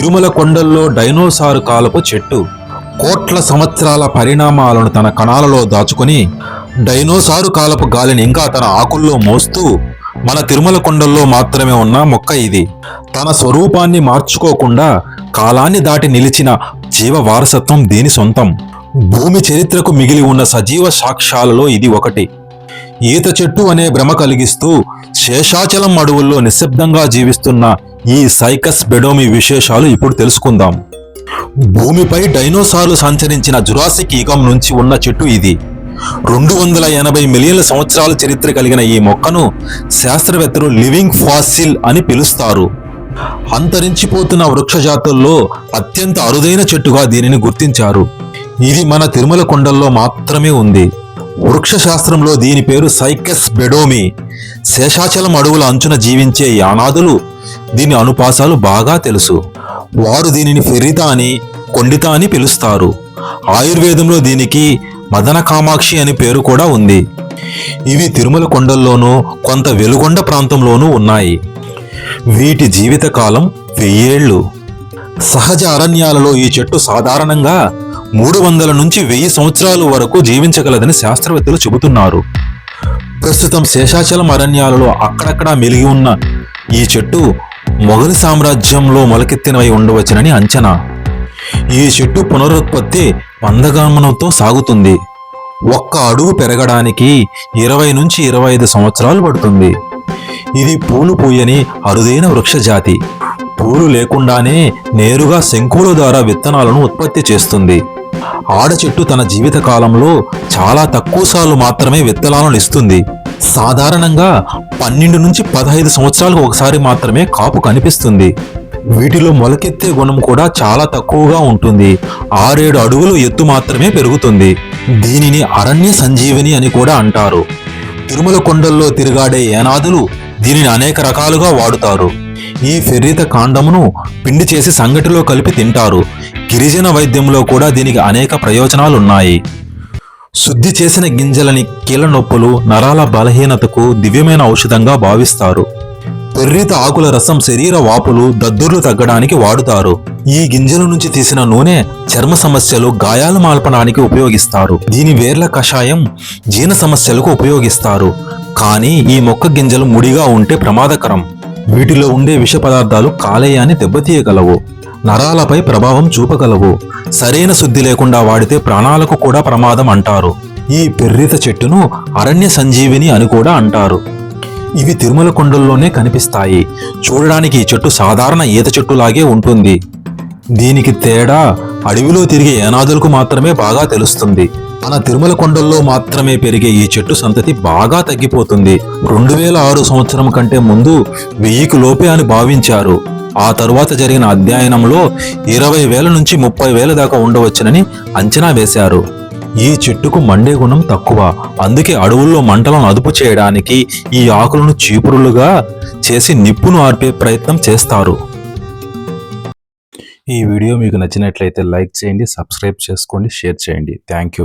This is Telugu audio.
తిరుమల కొండల్లో డైనోసారు కాలపు చెట్టు. కోట్ల సంవత్సరాల పరిణామాలను తన కణాలలో దాచుకుని డైనోసారు కాలపు గాలిని ఇంకా తన ఆకుల్లో మోస్తూ మన తిరుమల కొండల్లో మాత్రమే ఉన్న మొక్క ఇది. తన స్వరూపాన్ని మార్చుకోకుండా కాలాన్ని దాటి నిలిచిన జీవ వారసత్వం దీని సొంతం. భూమి చరిత్రకు మిగిలి ఉన్న సజీవ సాక్ష్యాలలో ఇది ఒకటి. ఈత చెట్టు అనే భ్రమ కలిగిస్తూ శేషాచలం అడవుల్లో నిశ్శబ్దంగా జీవిస్తున్న ఈ సైకస్ బెడోమి విశేషాలు ఇప్పుడు తెలుసుకుందాం. భూమిపై డైనోసార్లు సంచరించిన జురాసిక్ యుగం నుంచి ఉన్న చెట్టు ఇది. రెండు వందల ఎనభై మిలియన్ల సంవత్సరాల చరిత్ర కలిగిన ఈ మొక్కను శాస్త్రవేత్తలు లివింగ్ ఫాసిల్ అని పిలుస్తారు. అంతరించిపోతున్న వృక్ష జాతుల్లో అత్యంత అరుదైన చెట్టుగా దీనిని గుర్తించారు. ఇది మన తిరుమల కొండల్లో మాత్రమే ఉంది. వృక్ష శాస్త్రంలో దీని పేరు సైకస్ బెడోమి. శేషాచలం అడవుల అంచున జీవించే యానాదులు దీని అనుపాసాలు బాగా తెలుసు. వారు దీనిని ఫెరిత అని కొండిత అని పిలుస్తారు. ఆయుర్వేదంలో దీనికి మదన కామాక్షి అని పేరు కూడా ఉంది. ఇవి తిరుమల కొండల్లోనూ కొంత వెలుగొండ ప్రాంతంలోనూ ఉన్నాయి. వీటి జీవితకాలం వెయ్యేళ్ళు. సహజ అరణ్యాలలో ఈ చెట్టు సాధారణంగా మూడు వందల నుంచి వెయ్యి సంవత్సరాల వరకు జీవించగలదని శాస్త్రవేత్తలు చెబుతున్నారు. ప్రస్తుతం శేషాచలం అరణ్యాలలో అక్కడక్కడా మెలిగి ఉన్న ఈ చెట్టు మొఘల్ సామ్రాజ్యంలో మొలకెత్తినవై ఉండవచ్చునని అంచనా. ఈ చెట్టు పునరుత్పత్తి మందగామనంతో సాగుతుంది. ఒక్క అడుగు పెరగడానికి ఇరవై నుంచి ఇరవై ఐదు సంవత్సరాలు పడుతుంది. ఇది పూలు పూయని అరుదైన వృక్ష జాతి పూలు లేకుండానే నేరుగా శంకువుల ద్వారా విత్తనాలను ఉత్పత్తి చేస్తుంది. ఆడ చెట్టు తన జీవిత కాలంలో చాలా తక్కువ సార్లు మాత్రమే విత్తనాలను ఇస్తుంది. సాధారణంగా పన్నెండు నుంచి పదహైదు సంవత్సరాలకు ఒకసారి మాత్రమే కాపు కనిపిస్తుంది. వీటిలో మొలకెత్తే గుణం కూడా చాలా తక్కువగా ఉంటుంది. ఆరేడు అడుగులు ఎత్తు మాత్రమే పెరుగుతుంది. దీనిని అరణ్య సంజీవిని అని కూడా అంటారు. తిరుమల కొండల్లో తిరుగాడే ఏనాదులు దీనిని అనేక రకాలుగా వాడుతారు. ఈ ఫెర్రిత కాండమును పిండి చేసి సంగటిలో కలిపి తింటారు. గిరిజన వైద్యంలో కూడా దీనికి అనేక ప్రయోజనాలున్నాయి. శుద్ధి చేసిన గింజలని కీళ్ళ నొప్పులు నరాల బలహీనతకు దివ్యమైన ఔషధంగా భావిస్తారు. పెర్రిత ఆకుల రసం శరీర వాపులు దద్దుర్లు తగ్గడానికి వాడుతారు. ఈ గింజల నుంచి తీసిన నూనె చర్మ సమస్యలు గాయాలు మాల్పడానికి ఉపయోగిస్తారు. దీని వేర్ల కషాయం జీర్ణ సమస్యలకు ఉపయోగిస్తారు. కానీ ఈ మొక్క గింజలు ముడిగా ఉంటే ప్రమాదకరం. వీటిలో ఉండే విష పదార్థాలు కాలేయాన్ని దెబ్బతీయగలవు. నరాలపై ప్రభావం చూపగలవు. సరైన శుద్ధి లేకుండా వాడితే ప్రాణాలకు కూడా ప్రమాదం అంటారు. ఈ పెర్రిత చెట్టును అరణ్య సంజీవిని అని కూడా అంటారు. ఇవి తిరుమల కొండల్లోనే కనిపిస్తాయి. చూడడానికి ఈ చెట్టు సాధారణ ఈత చెట్టులాగే ఉంటుంది. దీనికి తేడా అడవిలో తిరిగే ఏనాదులకు మాత్రమే బాగా తెలుస్తుంది. మన తిరుమల కొండల్లో మాత్రమే పెరిగే ఈ చెట్టు సంతతి బాగా తగ్గిపోతుంది. రెండు వేల ఆరు సంవత్సరం కంటే ముందు వెయ్యికి లోపే అని భావించారు. ఆ తరువాత జరిగిన అధ్యయనంలో ఇరవై వేల నుంచి ముప్పై వేల దాకా ఉండవచ్చునని అంచనా వేశారు. ఈ చెట్టుకు మండే గుణం తక్కువ. అందుకే అడవుల్లో మంటలను అదుపు చేయడానికి ఈ ఆకులను చీపురులుగా చేసి నిప్పును ఆర్పే ప్రయత్నం చేస్తారు. ఈ వీడియో మీకు నచ్చినట్లయితే లైక్ చేయండి సబ్స్క్రైబ్ చేసుకోండి షేర్ చేయండి. Thank you